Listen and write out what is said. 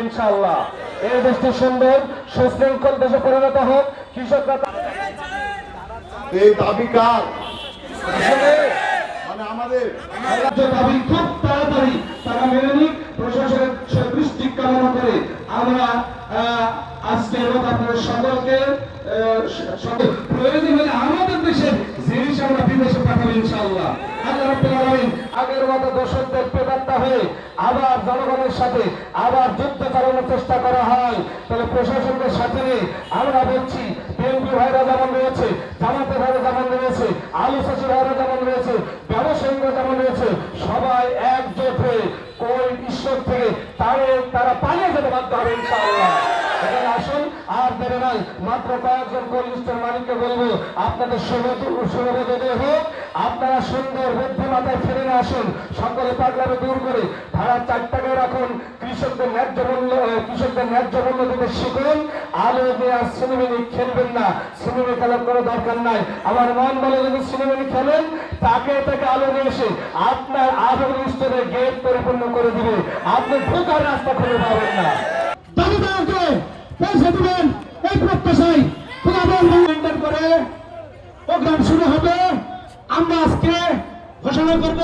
ইনশাআল্লাহ। এই দেশটি সুন্দর সুশৃঙ্খল দেশে পরিণত হোক। কৃষকরা এই দাবি কার? মানে আমাদের রাজ্য দাবি খুব তাড়াতাড়ি তারা মেনে নিক। প্রশাসনের দৃষ্টি কামনা করে আমরা আহ, আজকের আপনাদের সকলকে আহ, স- সকল- প্রয়োজন হলে আমাদের দেশের জিনিস আমরা বিদেশে পাঠাবো ইনশাআল্লাহ। আল্লাহ রাব্বুল আলামিন আগের মতো পেটাত্তা হয়ে আবার জনগণের সাথে আবার যুদ্ধ করানোর চেষ্টা করা হয়। তাহলে প্রশাসনের সাথে আমরা বলছি বিএনপি ভাইরা যেমন রয়েছে, জামাতে ভাইরা যেমন রয়েছে, আলু চাষি ভাইরা যেমন রয়েছে, ব্যবসায়ীরা যেমন রয়েছে, সবাই একজোট হয়ে কোন ঈশ্বর থেকে তারে তারা পালিয়ে যেতে বাধ্য হবে ইনশাআল্লাহ। আর দেবে মাত্র কয়েকজন কলিস্টের মালিককে বলব, আপনাদের শুভবোধে হোক। আপনারা সুন্দর বুদ্ধি মাথায় ফিরে আসুন, সকলে পাগলামে দূর করে ভাড়া চার টাকায় রাখুন, কৃষকদের ন্যায্য মূল্য কৃষকদের ন্যায্য মূল্য দিতে শিখুন। আলো দিয়ে আর খেলবেন না সিনেমি খেলার কোনো দরকার নাই। আমার মন বলে যদি সিনেমিনি খেলেন, তাকে তাকে আলো নিয়ে এসে আপনার আলো স্টোরের গেট পরিপূর্ণ করে দিবে। আপনি ঢোকার রাস্তা খুঁজে পাবেন না। পৌঁছে দেবেন এই প্রত্যাশায় খোদাবল মেনটেন করে প্রোগ্রাম শুরু হবে। আমরা আজকে ঘোষণা করব